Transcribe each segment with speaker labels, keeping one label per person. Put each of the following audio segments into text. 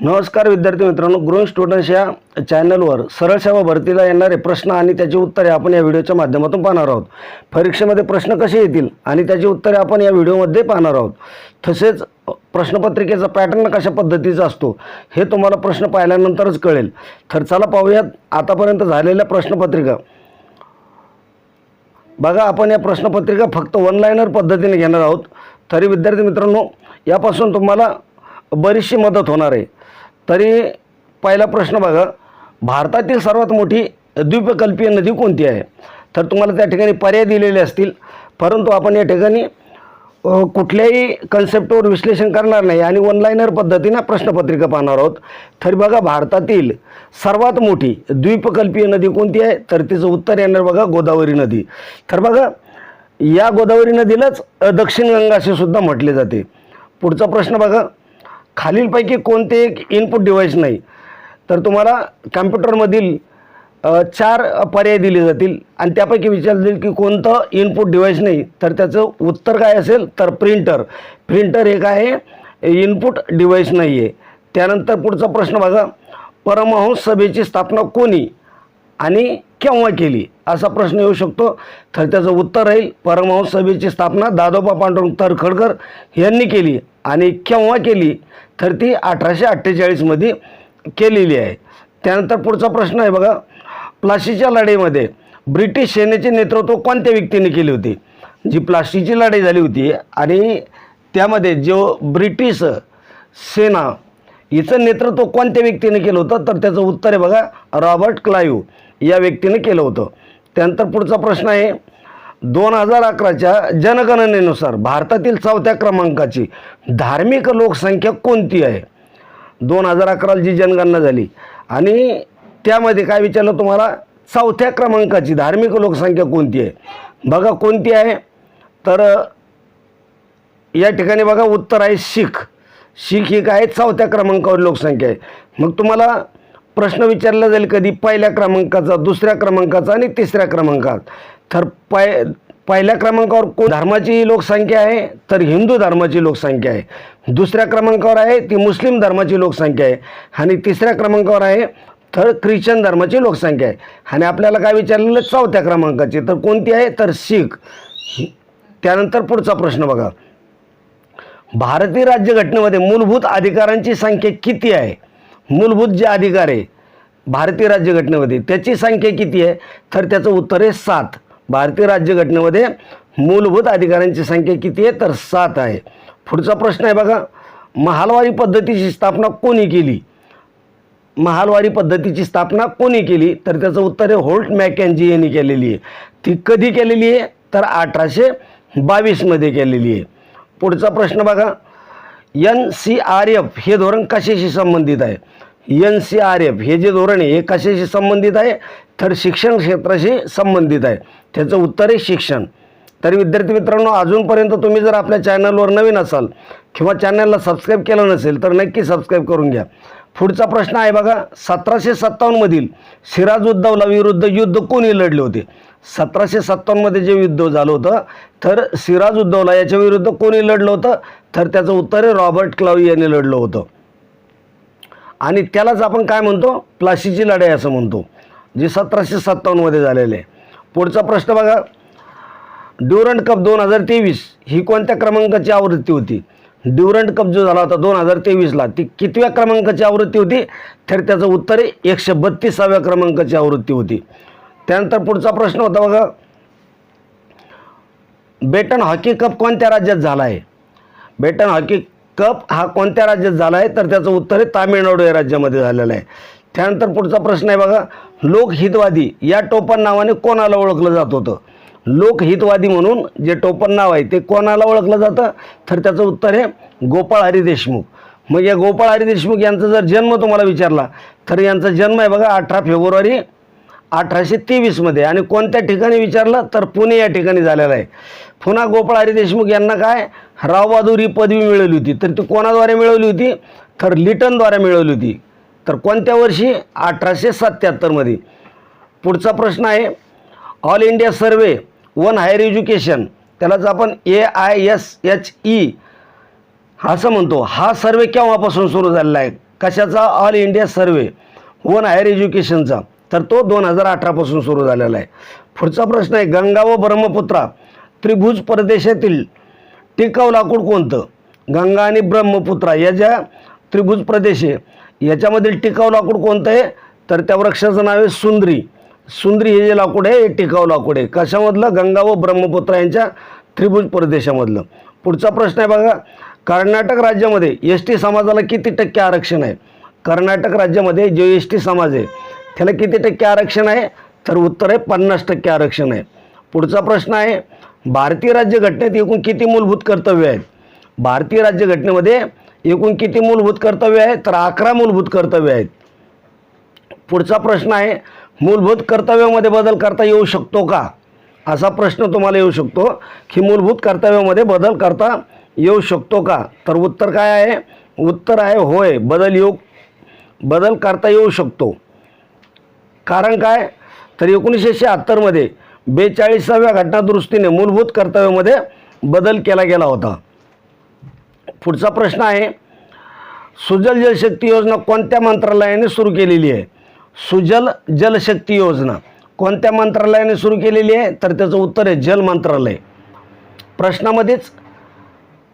Speaker 1: नमस्कार विद्यार्थी मित्रांनो ग्रोईंग स्टुडंट्स या चॅनलवर सरळ सेवा भरतीला येणारे प्रश्न आणि त्याची उत्तरे आपण या व्हिडिओच्या माध्यमातून पाहणार आहोत. परीक्षेमध्ये प्रश्न कसे येतील आणि त्याची उत्तरे आपण या व्हिडिओमध्ये पाहणार आहोत. तसेच प्रश्नपत्रिकेचा पॅटर्न कशा पद्धतीचा असतो हे तुम्हाला प्रश्न पाहिल्यानंतरच कळेल. तर चला पाहूयात आतापर्यंत झालेल्या प्रश्नपत्रिका. बघा आपण या प्रश्नपत्रिका फक्त वन लाईनर पद्धतीने घेणार आहोत. तरी विद्यार्थी मित्रांनो यापासून तुम्हाला बरीचशी मदत होणार आहे. तरी पहिला प्रश्न बघा भारतातील सर्वात मोठी द्वीपकल्पीय नदी कोणती आहे? तर तुम्हाला त्या ठिकाणी पर्याय दिलेले असतील. परंतु आपण या ठिकाणी कुठल्याही कन्सेप्टवर विश्लेषण करणार नाही आणि वन लाईनर पद्धतीनं प्रश्नपत्रिका पाहणार आहोत. तर बघा भारतातील सर्वात मोठी द्वीपकल्पीय नदी कोणती आहे? तर तिचं उत्तर येणार बघा गोदावरी नदी. तर बघा या गोदावरी नदीलाच दक्षिण गंगा असे सुद्धा म्हटले जाते. पुढचा प्रश्न बघा खालीलपैकी कोणते एक इनपुट डिव्हाइस नाही. तर तुम्हाला कॅम्प्युटरमधील चार पर्याय दिले जातील. आणि त्यापैकी विचारलं जाईल की कोणतं इनपुट डिव्हाइस नाही. तर त्याचं उत्तर काय असेल? तर प्रिंटर प्रिंटर हे काय आहे इनपुट डिव्हाइस नाही आहे त्यानंतर पुढचा प्रश्न बघा. परमहंस सभेची स्थापना कोणी आणि केव्हा केली? असा प्रश्न येऊ शकतो. तर त्याचं उत्तर राहील परमहंस सभेची स्थापना दादोबा पांडुरंग तरखडकर यांनी केली आणि केव्हा केली? तर ती अठराशे अठ्ठेचाळीसमध्ये केलेली आहे. त्यानंतर पुढचा प्रश्न आहे बघा. प्लासीच्या लढाईमध्ये ब्रिटिश सेनेचे नेतृत्व कोणत्या व्यक्तीने केले होते? जी प्लास्टिकची लढाई झाली होती आणि त्यामध्ये जो ब्रिटिश सेना हिचं नेतृत्व कोणत्या व्यक्तीने केलं होतं? तर त्याचं उत्तर आहे बघा रॉबर्ट क्लायू या व्यक्तीने केलं होतं. त्यानंतर पुढचा प्रश्न आहे दोन हजार अकराच्या जनगणनेनुसार भारतातील चौथ्या क्रमांकाची धार्मिक लोकसंख्या कोणती आहे? दोन हजार अकराला जी जनगणना झाली आणि त्यामध्ये काय विचारलं तुम्हाला? चौथ्या क्रमांकाची धार्मिक लोकसंख्या कोणती आहे? बघा कोणती आहे? तर या ठिकाणी बघा उत्तर आहे शीख. शीख ही काय चौथ्या क्रमांकावर लोकसंख्या आहे. मग तुम्हाला प्रश्न विचारला जाईल कधी? पहिल्या क्रमांकाचा दुसऱ्या क्रमांकाचा आणि तिसऱ्या क्रमांकाचा तर पाय पहिल्या क्रमांकावर को धर्माची लोकसंख्या आहे तर हिंदू धर्माची लोकसंख्या आहे. दुसऱ्या क्रमांकावर आहे ती मुस्लिम धर्माची लोकसंख्या आहे. आणि तिसऱ्या क्रमांकावर आहे तर ख्रिश्चन धर्माची लोकसंख्या आहे. आणि आपल्याला काय विचारलेलं चौथ्या क्रमांकाची. तर कोणती आहे? तर शीख. त्यानंतर पुढचा प्रश्न बघा. भारतीय राज्यघटनेमध्ये मूलभूत अधिकारांची संख्या किती आहे? मूलभूत जे अधिकार आहे भारतीय राज्यघटनेमध्ये त्याची संख्या किती आहे? तर त्याचं उत्तर आहे सात. भारतीय राज्यघटनेमध्ये मूलभूत अधिकारांची संख्या किती आहे? तर सात आहे. पुढचा प्रश्न आहे बघा महालवारी पद्धतीची स्थापना कोणी केली? महालवारी पद्धतीची स्थापना कोणी केली? तर त्याचं उत्तर आहे होल्ट मॅकॅन्जी यांनी केलेली आहे. ती कधी केलेली आहे? तर अठराशे बावीसमध्ये केलेली आहे. पुढचा प्रश्न बघा एन सी आर एफ हे धोरण कशाशी संबंधित आहे? एन सी आर एफ हे जे धोरण आहे हे कशाशी संबंधित आहे? तर शिक्षण क्षेत्राशी संबंधित आहे. त्याचं उत्तर आहे शिक्षण. तरी विद्यार्थी मित्रांनो अजूनपर्यंत तुम्ही जर आपल्या चॅनलवर नवीन असाल किंवा चॅनलला सबस्क्राईब केलं नसेल तर नक्की सबस्क्राईब करून घ्या. पुढचा प्रश्न आहे बघा सतराशे सत्तावन्नमधील सिराजुद्दौला विरुद्ध युद्ध कोणी लढले होते? सतराशे सत्तावन्नमध्ये जे युद्ध झालं होतं तर सिराजुद्दौला याच्या विरुद्ध कोणी लढलं होतं? तर त्याचं उत्तर आहे रॉबर्ट क्लावी यांनी लढलं होतं. आणि त्यालाच आपण काय म्हणतो? प्लासीची लढाई असं म्हणतो. जे सतराशे सत्तावन्नमध्ये झालेले आहे. पुढचा प्रश्न बघा. ड्युरंट कप दोन हजार तेवीस ही कोणत्या क्रमांकाची आवृत्ती होती? ड्युरंट कप जो झाला होता दोन हजार तेवीसला ती कितव्या क्रमांकाची आवृत्ती होती? तर त्याचं उत्तर आहे एकशे बत्तीसाव्या क्रमांकाची आवृत्ती होती. त्यानंतर पुढचा प्रश्न होता बघा. बेटन हॉकी कप कोणत्या राज्यात झाला आहे बेटन हॉकी कप हा कोणत्या राज्यात झाला आहे तर त्याचं उत्तर आहे तामिळनाडू या राज्यामध्ये झालेलं आहे. त्यानंतर पुढचा प्रश्न आहे बघा लोकहितवादी या टोपण नावाने कोणाला ओळखलं जात होतं? लोकहितवादी म्हणून जे टोपण नाव आहे ते कोणाला ओळखलं जातं? तर त्याचं उत्तर आहे गोपाळ हरी देशमुख. मग या गोपाळ हरी देशमुख यांचा जर जन्म तुम्हाला विचारला तर यांचा जन्म आहे बघा अठरा फेब्रुवारी अठराशे तेवीसमध्ये आणि कोणत्या ठिकाणी विचारलं? तर पुणे या ठिकाणी झालेलं आहे. पुन्हा गोपाळ हरी देशमुख यांना काय? रावबहादूर ही पदवी मिळवली होती. तर ती कोणाद्वारे मिळवली होती? तर लिटनद्वारे मिळवली होती. तर कोणत्या वर्षी? अठराशे सत्त्याहत्तरमध्ये पुढचा प्रश्न आहे all India survey on higher education त्यालाच आपण A I S H E असं म्हणतो. हा सर्वे केव्हापासून सुरू झालेला आहे? कशाचा? All India survey on higher एज्युकेशनचा तर तो दोन हजार अठरापासून सुरू झालेला आहे. पुढचा प्रश्न आहे गंगा व ब्रह्मपुत्रा त्रिभुज प्रदेशातील टिकाऊ लाकूड कोणतं? गंगा आणि ब्रह्मपुत्रा या ज्या त्रिभुज प्रदेश आहे याच्यामधील टिकाऊ लाकूड कोणतं आहे? तर त्या वृक्षाचं नाव आहे सुंदरी. सुंदरी हे जे लाकूड आहे हे टिकाऊ लाकूड आहे. कशामधलं? गंगा व ब्रह्मपुत्रा यांच्या त्रिभुज प्रदेशामधलं. पुढचा प्रश्न आहे बघा. कर्नाटक राज्यामध्ये एस टी समाजाला किती टक्के आरक्षण आहे? कर्नाटक राज्यामध्ये जो एस टी समाज आहे त्याला किती टक्के आरक्षण आहे? तर उत्तर आहे पन्नास टक्के आरक्षण आहे. पुढचा प्रश्न आहे भारतीय राज्यघटनेत एकूण किती मूलभूत कर्तव्य आहेत? भारतीय राज्यघटनेमध्ये एकूण किती मूलभूत कर्तव्य आहेत? तर अकरा मूलभूत कर्तव्य आहेत. पुढचा प्रश्न आहे मूलभूत कर्तव्यामध्ये बदल करता येऊ शकतो का? असा प्रश्न तुम्हाला येऊ शकतो की मूलभूत कर्तव्यामध्ये बदल करता येऊ शकतो का? तर उत्तर काय आहे? उत्तर आहे होय बदल येऊ बदल करता येऊ शकतो. कारण काय? तर एकोणीसशे शहात्तरमध्ये बेचाळीसाव्या घटनादुरुस्तीने मूलभूत कर्तव्यामध्ये बदल केला गेला होता. पुढचा प्रश्न आहे सुजल जलशक्ती योजना कोणत्या मंत्रालयाने सुरू केलेली आहे? सुजल जलशक्ती योजना कोणत्या मंत्रालयाने सुरू केलेली आहे? तर त्याचं उत्तर आहे जल मंत्रालय. प्रश्नामध्येच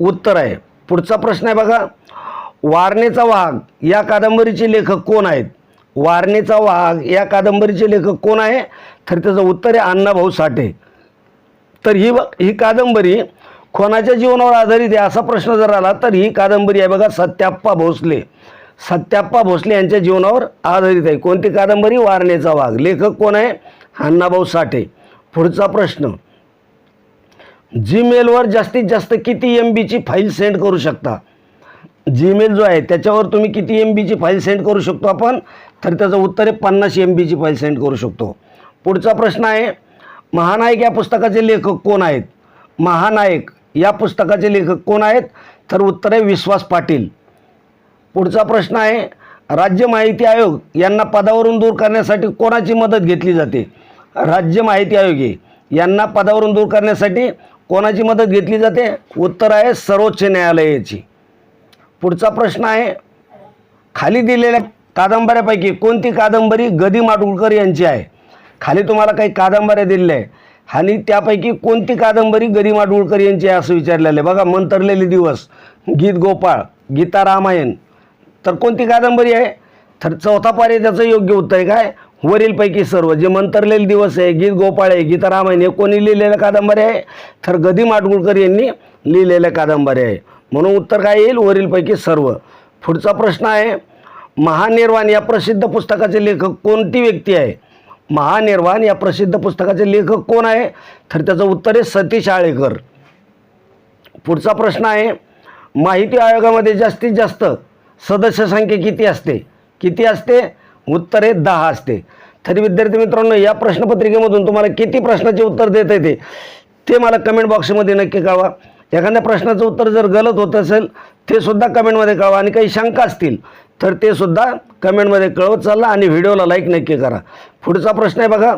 Speaker 1: उत्तर आहे. पुढचा प्रश्न आहे बघा वारणेचा वाघ या कादंबरीचे लेखक कोण आहेत? वारणेचा वाघ या कादंबरीचे लेखक कोण आहे? तर त्याचं उत्तर आहे अण्णाभाऊ साठे. तर ही ब- ही कादंबरी कोणाच्या जीवनावर आधारित आहे असा प्रश्न जर आला तर ही कादंबरी आहे बघा सत्याप्पा भोसले. सत्याप्पा भोसले यांच्या जीवनावर आधारित आहे. कोणती कादंबरी? वारणेचा वाघ. लेखक कोण आहे? अण्णाभाऊ साठे. पुढचा प्रश्न. जीमेलवर जास्तीत जास्त किती एम बीची फाईल सेंड करू शकता? जीमेल जो आहे त्याच्यावर तुम्ही किती एम बीची फाईल सेंड करू शकतो आपण? तर त्याचं उत्तर आहे पन्नास एम बीची फाईल सेंड करू शकतो. पुढचा प्रश्न आहे महानायक या पुस्तकाचे लेखक कोण आहेत? महानायक. या पुस्तकाचे लेखक कोण आहेत? तर उत्तर आहे विश्वास पाटील. पुढचा प्रश्न आहे राज्य माहिती आयोग यांना पदावरून दूर करण्यासाठी कोणाची मदत घेतली जाते? राज्य माहिती आयोग हे यांना पदावरून दूर करण्यासाठी कोणाची मदत घेतली जाते? उत्तर आहे सर्वोच्च न्यायालयाची. पुढचा प्रश्न आहे खाली दिलेल्या कादंबऱ्यापैकी कोणती कादंबरी गदी माडगुळकर यांची आहे? खाली तुम्हाला काही कादंबऱ्या दिलेल्या आहे आणि त्यापैकी कोणती कादंबरी गदी माडगुळकर यांची आहे असं विचारलेलं आहे? बघा मंतरलेले दिवस गीत गोपाळ गीता रामायण. तर कोणती कादंबरी आहे? तर चौथा पर्याय त्याचं योग्य उत्तर आहे काय? वरीलपैकी सर्व. जे मंतरलेले दिवस आहे गीत गोपाळ आहे गीता रामायण हे कोणी लिहिलेल्या कादंबऱ्या आहे? तर गदी माडगुळकर यांनी लिहिलेल्या कादंबऱ्या आहे. म्हणून उत्तर काय येईल? वरीलपैकी सर्व. पुढचा प्रश्न आहे महानिर्वाण या प्रसिद्ध पुस्तकाचे लेखक कोणती व्यक्ती आहे? महानिर्वाण या प्रसिद्ध पुस्तकाचे लेखक कोण आहे? तर त्याचं उत्तर आहे सतीश आळेकर. पुढचा प्रश्न आहे माहिती आयोगामध्ये जास्तीत जास्त सदस्य संख्या किती असते? किती असते? उत्तर आहे दहा असते. तरी विद्यार्थी मित्रांनो या प्रश्नपत्रिकेमधून तुम्हाला किती प्रश्नाचे उत्तर देता येते ते मला कमेंट बॉक्समध्ये नक्की कळवा. एखाद्या प्रश्नाचं उत्तर जर गलत होत असेल ते सुद्धा कमेंटमध्ये कळवा आणि काही शंका असतील तर ते सुद्धा कमेंटमध्ये कळवत चालला आणि व्हिडिओला लाईक नक्की करा. पुढचा प्रश्न आहे बघा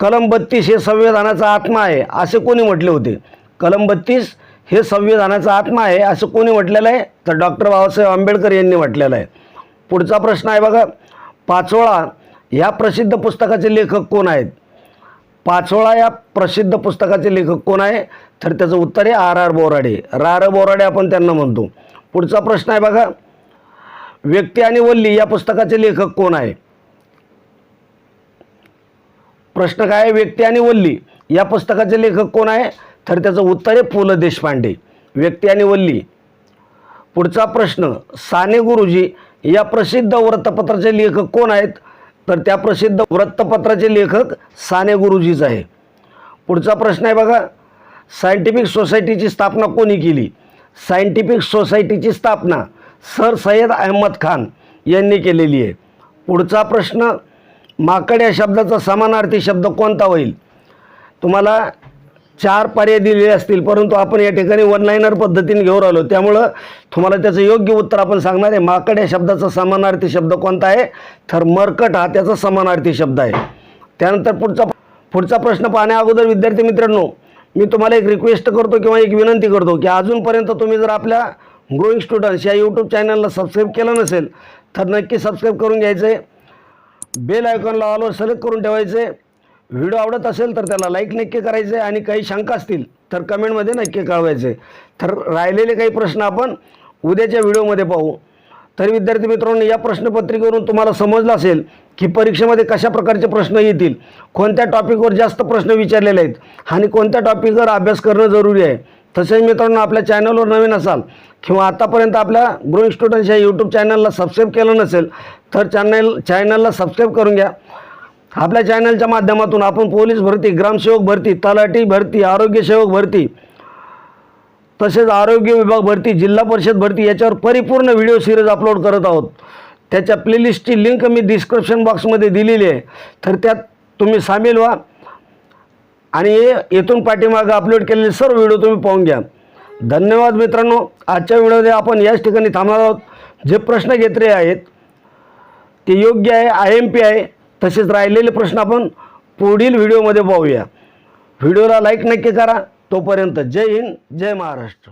Speaker 1: कलम बत्तीस हे संविधानाचा आत्मा आहे असे कोणी म्हटले होते? कलम बत्तीस हे संविधानाचा आत्मा आहे असं कोणी म्हटलेलं आहे? तर डॉक्टर बाबासाहेब आंबेडकर यांनी म्हटलेलं आहे. पुढचा प्रश्न आहे बघा पाचोळा ह्या प्रसिद्ध पुस्तकाचे लेखक कोण आहेत? पाचोळा या प्रसिद्ध पुस्तकाचे लेखक कोण आहे? तर त्याचं उत्तर आहे आर आर बोराडे. रा र बोराडे आपण त्यांना म्हणतो. पुढचा प्रश्न आहे बघा व्यक्ती आणि वल्ली या पुस्तकाचे लेखक कोण आहे? प्रश्न काय आहे? व्यक्ती आणि वल्ली या पुस्तकाचे लेखक कोण आहे? तर त्याचं उत्तर आहे पु ल देशपांडे. व्यक्ती आणि वल्ली. पुढचा प्रश्न साने गुरुजी या प्रसिद्ध वृत्तपत्राचे लेखक कोण आहेत? तर त्या प्रसिद्ध वृत्तपत्राचे लेखक साने गुरुजीच आहे. पुढचा प्रश्न आहे बघा सायंटिफिक सोसायटीची स्थापना कोणी केली? सायंटिफिक सोसायटीची स्थापना सर सय्यद अहमद खान यांनी केलेली आहे. पुढचा प्रश्न माकड या शब्दाचा समानार्थी शब्द कोणता होईल? तुम्हाला चार पर्याय दिलेले असतील परंतु आपण या ठिकाणी वन लाईनर पद्धतीने घेऊन राहिलो त्यामुळं तुम्हाला त्याचं योग्य उत्तर आपण सांगणार आहे. माकड या शब्दाचा समानार्थी शब्द कोणता आहे? तर मरकट हा त्याचा समानार्थी शब्द आहे. त्यानंतर पुढचा पुढचा प्रश्न पाहण्या अगोदर विद्यार्थी मित्रांनो मी तुम्हाला एक रिक्वेस्ट करतो किंवा एक विनंती करतो की अजूनपर्यंत तुम्ही जर आपल्या ग्रोईंग स्टुडंट्स या यूट्यूब चॅनलला सबस्क्राईब केलं नसेल तर नक्की सबस्क्राईब करून घ्यायचं आहे बेल आयकॉनला ऑलवर सिलेक्ट करून ठेवायचे व्हिडिओ आवडत असेल तर त्याला लाईक नक्की करायचे आणि काही शंका असतील तर कमेंटमध्ये नक्की कळवायचे तर राहिलेले काही प्रश्न आपण उद्याच्या व्हिडिओमध्ये पाहू. तरी विद्यार्थी मित्रांनो या प्रश्नपत्रिकेवरून तुम्हाला समजलं असेल की परीक्षेमध्ये कशा प्रकारचे प्रश्न येतील कोणत्या टॉपिकवर जास्त प्रश्न विचारलेले आहेत आणि कोणत्या टॉपिकवर अभ्यास करणं जरुरी आहे. तसेच मित्रांनो आपल्या चॅनलवर नवीन असाल किंवा आतापर्यंत आपल्या ग्रोईंग स्टुडंट्स या यूट्यूब चॅनलला सबस्क्राईब केलं नसेल तर चॅनल चॅनलला सबस्क्राईब करून घ्या. आपल्या चॅनलच्या माध्यमातून आपण पोलीस भरती ग्रामसेवक भरती तलाठी भरती आरोग्यसेवक भरती तसेच आरोग्य विभाग भरती जिल्हा परिषद भरती याच्यावर परिपूर्ण व्हिडिओ सिरीज अपलोड करत आहोत. त्याच्या प्लेलिस्टची लिंक मी डिस्क्रिप्शन बॉक्समध्ये दिलेली आहे. तर त्यात तुम्ही सामील व्हा. आणि येथून पाठीमागं अपलोड केलेले सर्व व्हिडिओ तुम्ही पाहून घ्या. धन्यवाद मित्रांनो. आजच्या व्हिडिओमध्ये आपण याच ठिकाणी थांबणार आहोत. जे प्रश्न घेतले आहेत ते योग्य आहे आय एम पी आहे तसेच राहिलेले प्रश्न आपण पुढील व्हिडिओमध्ये पाहूया. व्हिडिओला लाईक नक्की करा. तोपर्यंत जय हिंद जय महाराष्ट्र.